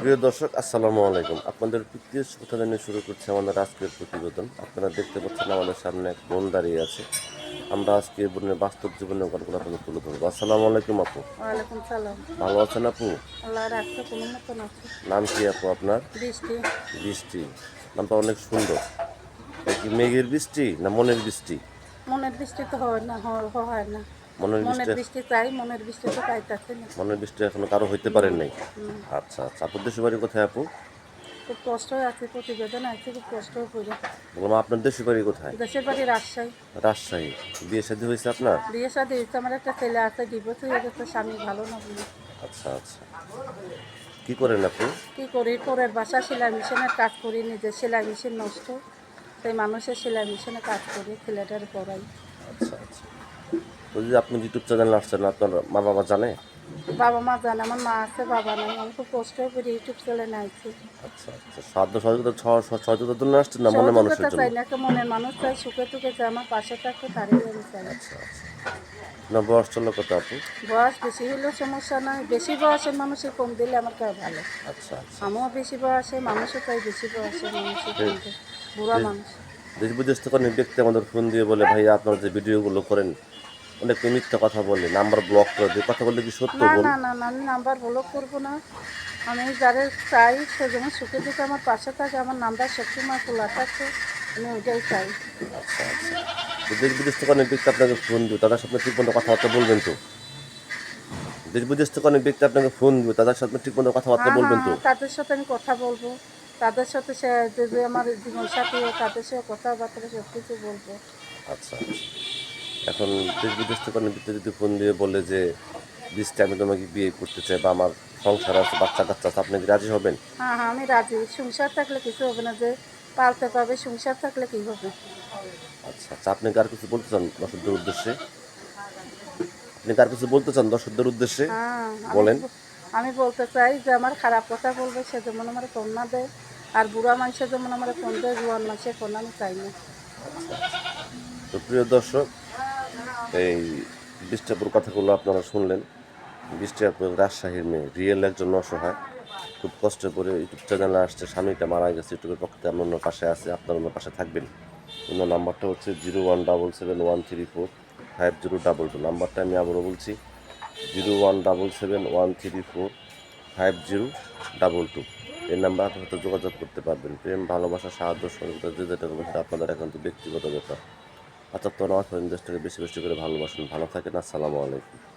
প্রিয় দর্শক আসসালামু আলাইকুম। আপনাদের তৃতীয় কথা জানিয়ে শুরু করছে আমাদের আজকের প্রতিবেদন। আপনারা দেখতে পাচ্ছেন আমাদের সামনে এক বোন দাঁড়িয়ে আছে। আমরা আজকে বোনের বাস্তব জীবনের গল্পগুলো আপনাদের তুলে ধরবো। আসসালামু আলাইকুম আপু। ভালো আছেন আপু? নাম কি আপু আপনার? বৃষ্টি। বৃষ্টি। নামটা অনেক সুন্দর। কি মেঘের বৃষ্টি না মনের বৃষ্টি? মনের বৃষ্টি তো হয় না হয় না। মনের বৃষ্টি চাই মনের বৃষ্টি তো পাইতেছে না মনের বৃষ্টি এখনও কারও হইতে পারেন নাই। আচ্ছা আচ্ছা আপুর দেশের বাড়ি কোথায় আপু? খুব কষ্ট আছে প্রতিবেদন আছে খুব কষ্ট করে। বললাম আপনার দেশের বাড়ি কোথায়? দেশের বাড়ি রাজশাহী। রাজশাহী। বিয়ে শাদী হয়েছে আপনার? বিয়ে সাথে হয়েছে আমার একটা ছেলে আছে ডিভোর্স হয়ে গেছে স্বামী ভালো না বলে। আচ্ছা আচ্ছা। কি করেন আপনি কী করি পরের বাসা সেলাই মেশিনের কাজ করি নিজের সেলাই মেশিন নষ্ট। সেই মানুষের সেলাই মেশিনে কাজ করি ছেলেটার পড়াই। আচ্ছা আচ্ছা। তো যদি আপনি ইউটিউব চ্যানেল আসছেন আপনার মা বাবা জানে? বাবা মা জানে আমার মা আছে বাবা নাই আমি খুব কষ্ট করে ইউটিউব চ্যানেলে আইছি আচ্ছা আচ্ছা সাধ্য সহযোগিতা সহযোগিতার জন্য আসছেন না মনে মানুষের জন্য? চাই না মনের মানুষ চাই সুখে টুকে চাই আমার পাশে থাকতে তারই আমি চাই। আচ্ছা আচ্ছা। বয়স চলল কত আপু? বয়স বেশি হলেও সমস্যা নাই বেশি বয়সের মানুষের কম দিলে আমার কাছে ভালো। আচ্ছা আচ্ছা। আমিও বেশি বয়সে মানুষও চাই বেশি বয়সের মানুষের কম। বুড়া মানুষ। দেশ বিদেশ থেকে অনেক ব্যক্তি আমাদের ফোন দিয়ে বলে ভাই আপনারা যে ভিডিওগুলো করেন অনেক মিথ্যা কথা বলে নাম্বার ব্লক করে দিয়ে কথা বললে কি সত্য বল? না না না আমি নাম্বার ব্লক করব না। আমি যাদের চাই সে যেমন সুখে দুঃখে আমার পাশে থাকে আমার নাম্বার সবসময় খোলা থাকে আমি ওইটাই চাই। আচ্ছা আচ্ছা। দেশ বিদেশ থেকে অনেক ব্যক্তি আপনাকে ফোন দিবে তাদের সাথে ঠিক মতো কথাবার্তা বলবেন তো? দেশ বিদেশ থেকে অনেক ব্যক্তি আপনাকে ফোন দিবে তাদের সাথে ঠিক মতো কথাবার্তা হ্যাঁ, বলবেন তো? হ্যাঁ, তাদের সাথে আমি কথা বলব তাদের সাথে সে যে যে আমার জীবন সাথী তাদের সাথে কথাবার্তা সব কিছু বলব। আচ্ছা আচ্ছা। এখন দেশ বিদেশ থেকে অনেক যদি ফোন দিয়ে বলে যে বৃষ্টি আমি তোমাকে বিয়ে করতে চাই বা আমার সংসার আছে বাচ্চা কাচ্চা আছে আপনি কি রাজি হবেন? হ্যাঁ হ্যাঁ আমি রাজি। সংসার থাকলে কিছু হবে না যে পালতে পারবে সংসার থাকলে কি হবে? আচ্ছা আচ্ছা আপনি কার কিছু বলতে চান দর্শকদের উদ্দেশ্যে? আপনি কার কিছু বলতে চান দর্শকদের উদ্দেশ্যে? হ্যাঁ বলেন। আমি বলতে চাই যে আমার খারাপ কথা বলবে সে যেমন আমার কন্যা দেয় আর বুড়া মানুষের যেমন আমার ফোন দেয় জোয়ান মানুষের কন্যা আমি চাই না। তো প্রিয় দর্শক এই বৃষ্টিপুর কথাগুলো আপনারা শুনলেন। বৃষ্টিপুর রাজশাহীর মেয়ে, রিয়েল একজন অসহায়। খুব কষ্ট করে ইউটিউব চ্যানেলে আসছে, স্বামীটা মারা গেছে, ইউটিউবের পক্ষ আমরা ওনার পাশে আছি, আপনার অন্য পাশে থাকবেন। অন্য নাম্বারটা হচ্ছে zero one double seven one three four five zero double two. নাম্বারটা আমি আবারও বলছি, zero one double seven one three four five zero double two. এই নাম্বার আপনার সাথে যোগাযোগ করতে পারবেন। প্রেম, ভালোবাসা, সাহায্য, সহযোগিতা, যে যেটা সেটা আপনাদের একান্ত ব্যক্তিগত ব্যাপার। আচ্ছা তো আমার দেশটাকে বেশি বেশি করে ভালোবাসুন। ভালো থাকেন আসসালামু আলাইকুম।